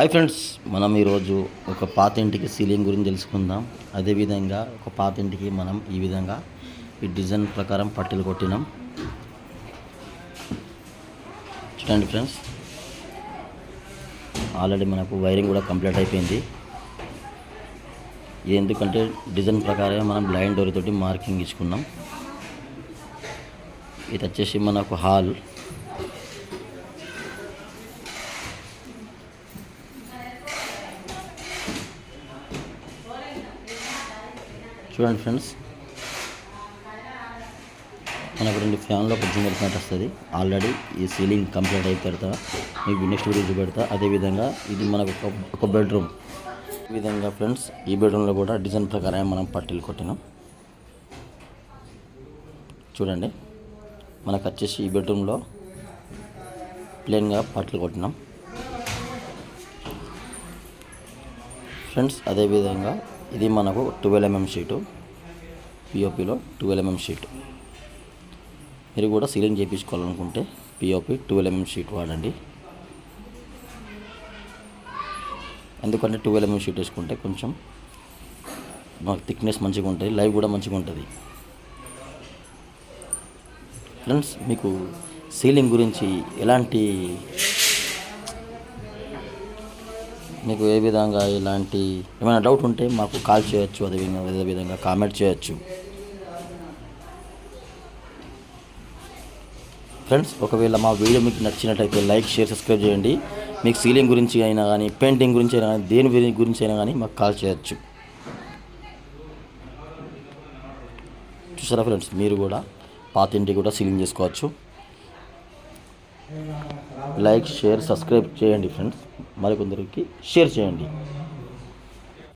Hi friends మనం ఈరోజు ఒక పాత ఇంటికి సీలింగ్ గురించి తెలుసుకుందాం. అదేవిధంగా ఒక పాత ఇంటికి మనం ఈ విధంగా ఈ డిజైన్ ప్రకారం పట్టెలు కొట్టినాం. చూడండి ఫ్రెండ్స్ ఆల్రెడీ మనకు వైరింగ్ కూడా కంప్లీట్ అయిపోయింది. ఎందుకంటే డిజైన్ ప్రకారం మనం బ్లైండ్ డోర్ తోటి మార్కింగ్ ఇచ్చుకున్నాం. ఇది వచ్చేసి మనకు హాల్. చూడండి ఫ్రెండ్స్. మనకు రెండు ఫ్యాన్లో ఒక జింగల్ ఫ్యాన్ వస్తుంది. ఆల్రెడీ ఈ సీలింగ్ కంప్లీట్ అయిన తర్వాత మీకు నెక్స్ట్ వీడియో చూపెడతా. అదేవిధంగా ఇది మనకు ఒక ఒక బెడ్రూమ్. ఈ విధంగా ఫ్రెండ్స్ ఈ బెడ్రూమ్లో కూడా డిజైన్ ప్రకారం మనం పట్టీలు కొట్టినాం. చూడండి. మనకు వచ్చేసి ఈ బెడ్రూమ్లో ప్లెయిన్గా పట్టీలు కొట్టినాం. ఫ్రెండ్స్ అదేవిధంగా ఇది మనకు ట్వెల్వ్ ఎంఎం షీటు పిఓపిలో ట్వెల్వ్ ఎంఎం షీట్ మీరు కూడా సీలింగ్ చేయించుకోవాలనుకుంటే పిఓపి ట్వెల్వ్ ఎంఎం షీట్ వాడండి. ఎందుకంటే ట్వెల్వ్ ఎంఎం షీట్ వేసుకుంటే కొంచెం మాకు థిక్నెస్ మంచిగా ఉంటుంది లైవ్ కూడా మంచిగా ఉంటుంది. ఫ్రెండ్స్ మీకు సీలింగ్ గురించి ఎలాంటి మీకు ఏ విధంగా ఇలాంటి ఏమైనా డౌట్ ఉంటే మాకు కాల్ చేయొచ్చు అదే విధంగా కామెంట్ చేయొచ్చు. ఫ్రెండ్స్ ఒకవేళ మా వీడియో మీకు నచ్చినట్లయితే లైక్ షేర్ సబ్స్క్రైబ్ చేయండి. మీకు సీలింగ్ గురించి అయినా కానీ పెయింటింగ్ గురించి అయినా కానీ దేని గురించి అయినా కానీ మాకు కాల్ చేయొచ్చు. చూసారా ఫ్రెండ్స్ మీరు కూడా పాత ఇంటికి కూడా సీలింగ్ చేసుకోవచ్చు. లైక్ షేర్ సబ్స్క్రైబ్ చేయండి ఫ్రెండ్స్ మరికొందరికి షేర్ చేయండి.